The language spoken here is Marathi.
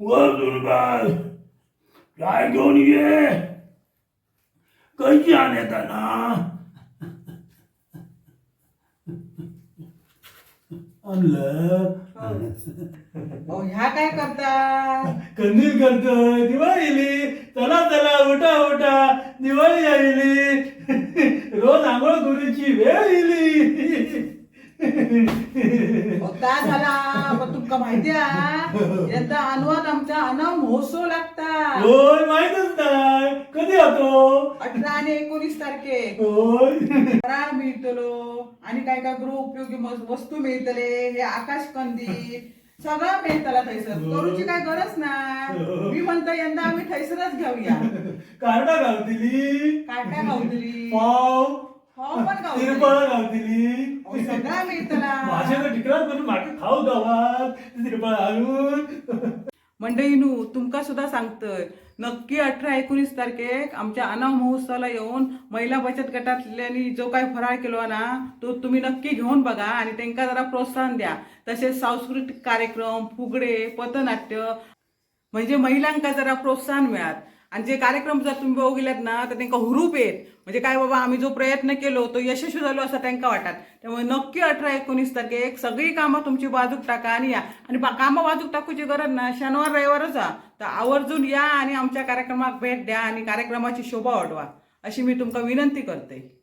दुर्गाल काय घेऊन ये? कशी आणताना आणलं. अहो, ह्या काय करता कंदील करतोय दिवाळी येली चला चला उठा उठा. दिवाळी आली करूची वेळ येली होता झाला पण तुमका माहिती आहे यंदा अनुवाद आमचा अनव महोत्सव लागता. होय माहितच नाही. कधी होतो? अठरा आणि एकोणीस तारखेक होय. फराळ मिळतलो आणि काय काय गृह उपयोगी मस- वस्तू मिळतले हे आकाश कंदील सगळं मिळतला थैसर. करूची काय गरज नाही. मी म्हणतो यंदा आम्ही थैसरच घेऊया. कार्डा काय काय गावतली पाव हो पण गावतली तिरपळ गावतली अहो, सगळा मिळतला भाषेचं टिकरात करून मागे खाऊ गावात. तिरपळ आणून मंडळीनू तुमका सुद्धा सांगतोय. नक्की अठरा एकोणीस तारखेक आमच्या अनाव महोत्सवाला येऊन महिला बचत गटातल्यांनी जो काही फराळ केलो ना तो तुम्ही नक्की घेऊन बघा आणि त्यांना जरा प्रोत्साहन द्या. तसेच सांस्कृतिक कार्यक्रम फुगडे पथनाट्य म्हणजे महिलांका जरा प्रोत्साहन मिळात आणि जे कार्यक्रम जर तुम्ही बघू गेल्यात ना तर त्यांना हुरूप येत. म्हणजे काय बाबा आम्ही जो प्रयत्न केलो तो यशस्वी झालो असं त्यांना वाटत. त्यामुळे नक्की अठरा एकोणीस तारखेक सगळी कामं तुमची बाजूक टाका आणि या. आणि बा- कामं बाजूक टाकूची गरज ना शनिवार रविवारच जा. तर आवर्जून या आणि आमच्या कार्यक्रमात भेट द्या आणि कार्यक्रमाची शोभा वाढवा. अशी मी तुमका विनंती करते.